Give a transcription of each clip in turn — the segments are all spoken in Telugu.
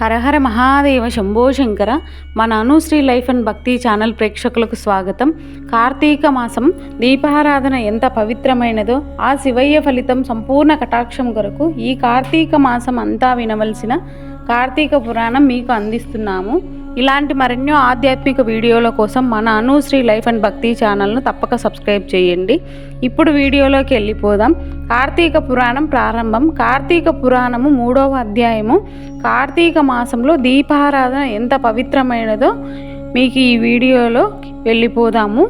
హరహర మహాదేవ శంభో శంకర. మన Anushree life and Bhakti channel ప్రేక్షకులకు స్వాగతం. కార్తీక మాసం దీపారాధన ఎంత పవిత్రమైనదో ఆ శివయ్య ఫలితం సంపూర్ణ కటాక్షం కొరకు ఈ కార్తీక మాసం అంతా వినవలసిన కార్తీక పురాణం మీకు అందిస్తున్నాము. ఇలాంటి మరెన్నో ఆధ్యాత్మిక వీడియోల కోసం మన అనుశ్రీ లైఫ్ అండ్ భక్తి ఛానల్ను తప్పక సబ్స్క్రైబ్ చేయండి. ఇప్పుడు వీడియోలోకి వెళ్ళిపోదాం. కార్తీక పురాణం ప్రారంభం. కార్తీక పురాణము మూడవ అధ్యాయము. కార్తీక మాసంలో దీపారాధన ఎంత పవిత్రమైనదో మీకు ఈ వీడియోలో వెళ్ళిపోదాము.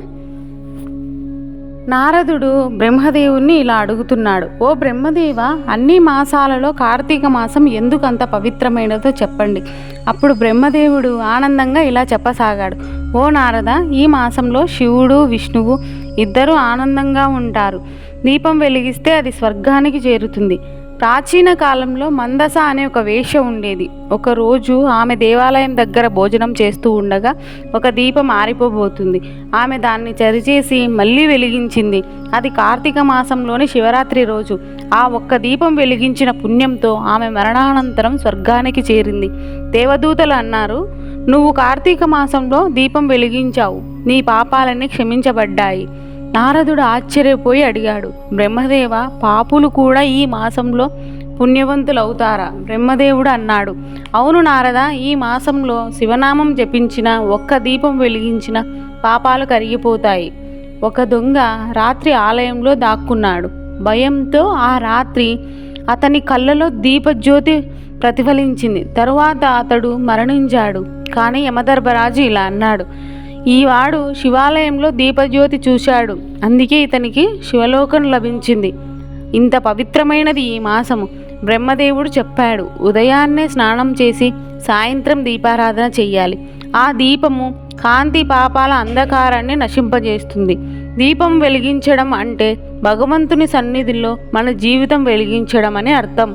నారదుడు బ్రహ్మదేవుణ్ణి ఇలా అడుగుతున్నాడు ఓ బ్రహ్మదేవ అన్ని మాసాలలో కార్తీక మాసం ఎందుకు అంత పవిత్రమైనదో చెప్పండి. అప్పుడు బ్రహ్మదేవుడు ఆనందంగా ఇలా చెప్పసాగాడు ఓ నారద ఈ మాసంలో శివుడు విష్ణువు ఇద్దరూ ఆనందంగా ఉంటారు. దీపం వెలిగిస్తే అది స్వర్గానికి చేరుతుంది. ప్రాచీన కాలంలో మందస అనే ఒక వేష ఉండేది. ఒకరోజు ఆమె దేవాలయం దగ్గర భోజనం చేస్తూ ఉండగా ఒక దీపం ఆరిపోబోతుంది. ఆమె దాన్ని చరిచేసి మళ్ళీ వెలిగించింది. అది కార్తీక మాసంలోని శివరాత్రి రోజు. ఆ ఒక్క దీపం వెలిగించిన పుణ్యంతో ఆమె మరణానంతరం స్వర్గానికి చేరింది. దేవదూతలు అన్నారు నువ్వు కార్తీక మాసంలో దీపం వెలిగించావు. నీ పాపాలన్నీ క్షమించబడ్డాయి. నారదుడు ఆశ్చర్యపోయి అడిగాడు బ్రహ్మదేవ పాపులు కూడా ఈ మాసంలో పుణ్యవంతులవుతారా? బ్రహ్మదేవుడు అన్నాడు అవును నారద ఈ మాసంలో శివనామం జపించిన ఒక్క దీపం వెలిగించిన పాపాలు కరిగిపోతాయి. ఒక దొంగ రాత్రి ఆలయంలో దాక్కున్నాడు. భయంతో ఆ రాత్రి అతని కళ్ళలో దీపజ్యోతి ప్రతిఫలించింది. తరువాత అతడు మరణించాడు. కానీ యమధర్మరాజు ఇలా అన్నాడు ఈవాడు శివాలయంలో దీపజ్యోతి చూశాడు. అందుకే ఇతనికి శివలోకం లభించింది. ఇంత పవిత్రమైనది ఈ మాసము. బ్రహ్మదేవుడు చెప్పాడు ఉదయాన్నే స్నానం చేసి సాయంత్రం దీపారాధన చెయ్యాలి. ఆ దీపము కాంతి పాపాల అంధకారాన్ని నశింపజేస్తుంది. దీపం వెలిగించడం అంటే భగవంతుని సన్నిధిలో మన జీవితం వెలిగించడం అని అర్థం.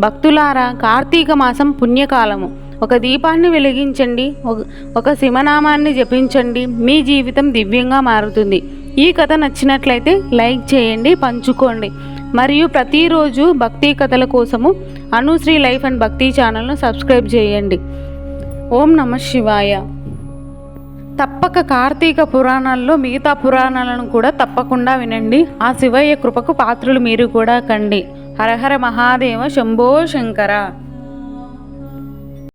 భక్తులారా కార్తీక మాసం పుణ్యకాలము. ఒక దీపాన్ని వెలిగించండి ఒక- శివనామాన్ని జపించండి మీ జీవితం దివ్యంగా మారుతుంది. ఈ కథ నచ్చినట్లయితే లైక్ చేయండి పంచుకోండి. మరియు ప్రతిరోజు భక్తి కథల కోసము అనుశ్రీ లైఫ్ అండ్ భక్తి ఛానల్ను సబ్స్క్రైబ్ చేయండి. ఓం నమ శివాయ. తప్పక కార్తీక పురాణాల్లో మిగతా పురాణాలను కూడా తప్పకుండా వినండి. ఆ శివయ్య కృపకు పాత్రులు మీరు కూడా కండి. హరహర మహాదేవ శంభో శంకర.